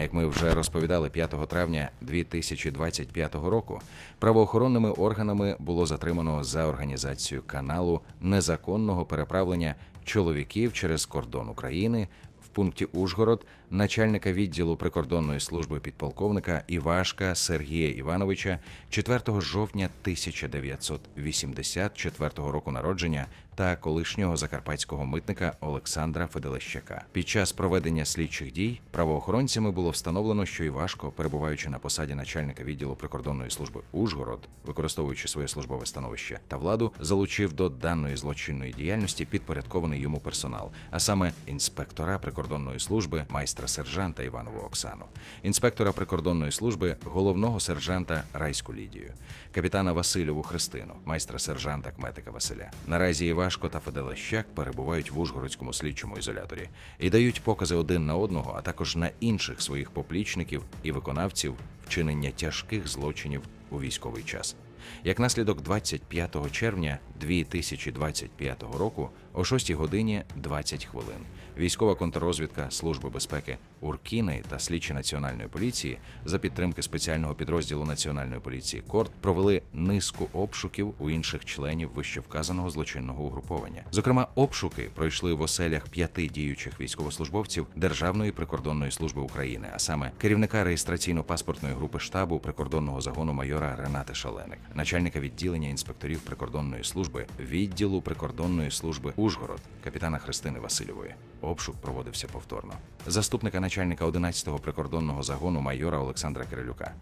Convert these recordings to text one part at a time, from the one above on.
Як ми вже розповідали 5 травня 2025 року, правоохоронними органами було затримано за організацію каналу незаконного переправлення чоловіків через кордон України пункті Ужгород начальника відділу прикордонної служби підполковника Івашка Сергія Івановича 4 жовтня 1984 року народження та колишнього закарпатського митника Олександра Феделещака. Під час проведення слідчих дій правоохоронцями було встановлено, що Івашко, перебуваючи на посаді начальника відділу прикордонної служби Ужгород, використовуючи своє службове становище та владу, залучив до даної злочинної діяльності підпорядкований йому персонал, а саме інспектора прикордонної служби, майстра сержанта Іванову Оксану, інспектора прикордонної служби, головного сержанта Райську Лідію, капітана Васильову Христину, майстра сержанта Кметика Василя. Наразі Івашко та Феделещак перебувають в Ужгородському слідчому ізоляторі і дають покази один на одного, а також на інших своїх поплічників і виконавців вчинення тяжких злочинів у військовий час. Як наслідок 25 червня 2025 року о 6 годині 20 хвилин військова контррозвідка Служби безпеки Уркіни та слідчі національної поліції за підтримки спеціального підрозділу Національної поліції Корт провели низку обшуків у інших членів вищевказаного злочинного угруповання. Зокрема, обшуки пройшли в оселях п'яти діючих військовослужбовців Державної прикордонної служби України, а саме керівника реєстраційно-паспортної групи штабу прикордонного загону майора Ренати Шаленик, начальника відділення інспекторів прикордонної служби відділу прикордонної служби Ужгород, капітана Христини Васильової. Обшук проводився повторно. Заступника начальника 11-го прикордонного загону майора Олександра Кирилюка,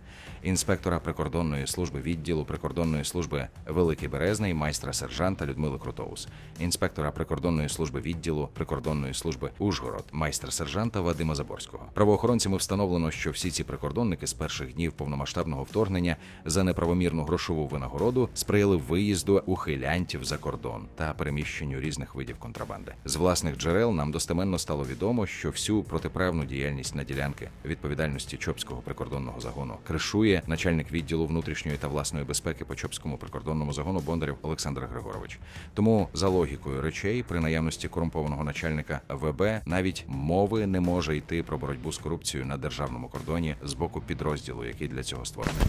інспектора прикордонної служби відділу прикордонної служби Великий Березний, майстра сержанта Людмили Крутоус, інспектора прикордонної служби відділу прикордонної служби Ужгород, майстра сержанта Вадима Заборського. Правоохоронцями встановлено, що всі ці прикордонники з перших днів повномасштабного вторгнення за неправомірну грошову винагороду сприяли виїзду ухилянтів за кордон та переміщенню різних видів контрабанди. З власних джерел нам достеменно стало відомо, що всю протиправну діяльність на ділянки відповідальності Чопського прикордонного загону кришує начальник відділу внутрішньої та власної безпеки по Чопському прикордонному загону Бондарів Олександр Григорович. Тому за логікою речей, при наявності корумпованого начальника ВБ навіть мови не може йти про боротьбу з корупцією на державному кордоні з боку підрозділу, який для цього створений.